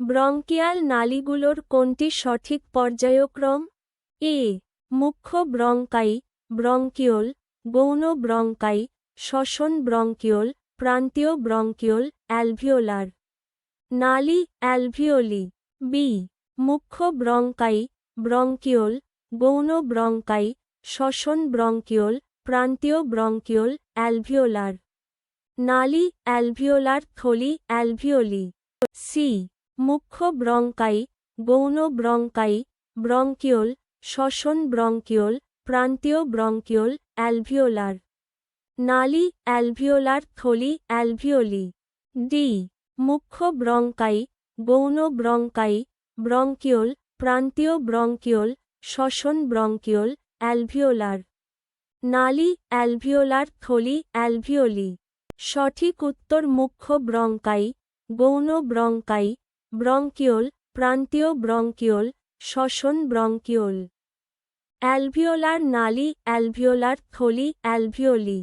Bronchial নালীগুলোর কোনটি সঠিক পর্যায়ক্রম? এ, মুখ্য ব্রঙ্কাই, ব্রঙ্কিওল, গৌণ ব্রঙ্কাই, শ্বসন ব্রঙ্কিওল, প্রান্তীয় ব্রঙ্কিওল, অ্যালভিওলার। নালী, অ্যালভিওলি। বি, মুখ্য ব্রঙ্কাই, ব্রঙ্কিওল, গৌণ ব্রঙ্কাই, শ্বসন ব্রঙ্কিওল, প্রান্তীয় ব্রঙ্কিওল, অ্যালভিওলার। নালী, অ্যালভিওলার থলি, অ্যালভিওলি। সি মুখ্য ব্রঙ্কাই গৌণ ব্রঙ্কাই, ব্রঙ্কিওল শ্বসন ব্রঙ্কিওল, প্রান্তীয় ব্রঙ্কিওল, অ্যালভিওলার। নালী, অ্যালভিওলার থলি, অ্যালভিওলি। ডি, মুখ্য ব্রঙ্কাই গৌণ ব্রঙ্কাই, ব্রঙ্কিওল, প্রান্তীয় ব্রঙ্কিওল শ্বসন ব্রঙ্কিওল, অ্যালভিওলার। নালী, অ্যালভিওলার থলি, অ্যালভিওলি। সঠিক উত্তর মুখ্য ব্রঙ্কাই গৌণ ব্রঙ্কাই ব্রঙ্কিওল প্রান্তীয় ব্রঙ্কিওল শ্বসন ব্রঙ্কিওল। অ্যালভিওলার নালি অ্যালভিওলার থলি অ্যালভিওলি।